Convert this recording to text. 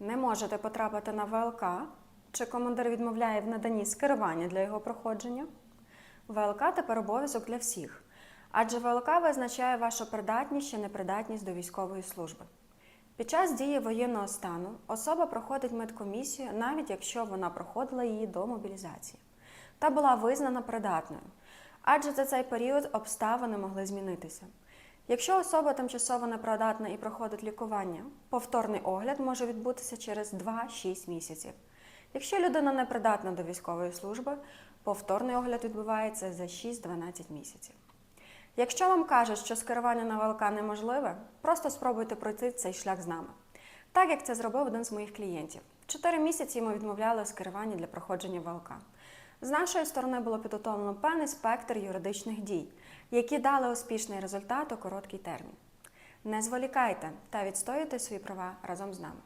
не можете потрапити на ВЛК, чи командир відмовляє в наданні скерування для його проходження, ВЛК тепер обов'язок для всіх, адже ВЛК визначає вашу придатність чи непридатність до військової служби. Під час дії воєнного стану особа проходить медкомісію, навіть якщо вона проходила її до мобілізації, та була визнана придатною, адже за цей період обставини могли змінитися. Якщо особа тимчасово непридатна і проходить лікування, повторний огляд може відбутися через 2-6 місяців. Якщо людина непридатна до військової служби, повторний огляд відбувається за 6-12 місяців. Якщо вам кажуть, що скерування на ВЛК неможливе, просто спробуйте пройти цей шлях з нами. Так як це зробив один з моїх клієнтів. Чотири місяці ми відмовляли у скеруванні для проходження ВЛК. З нашої сторони було підготовлено певний спектр юридичних дій, які дали успішний результат у короткий термін. Не зволікайте та відстоюйте свої права разом з нами.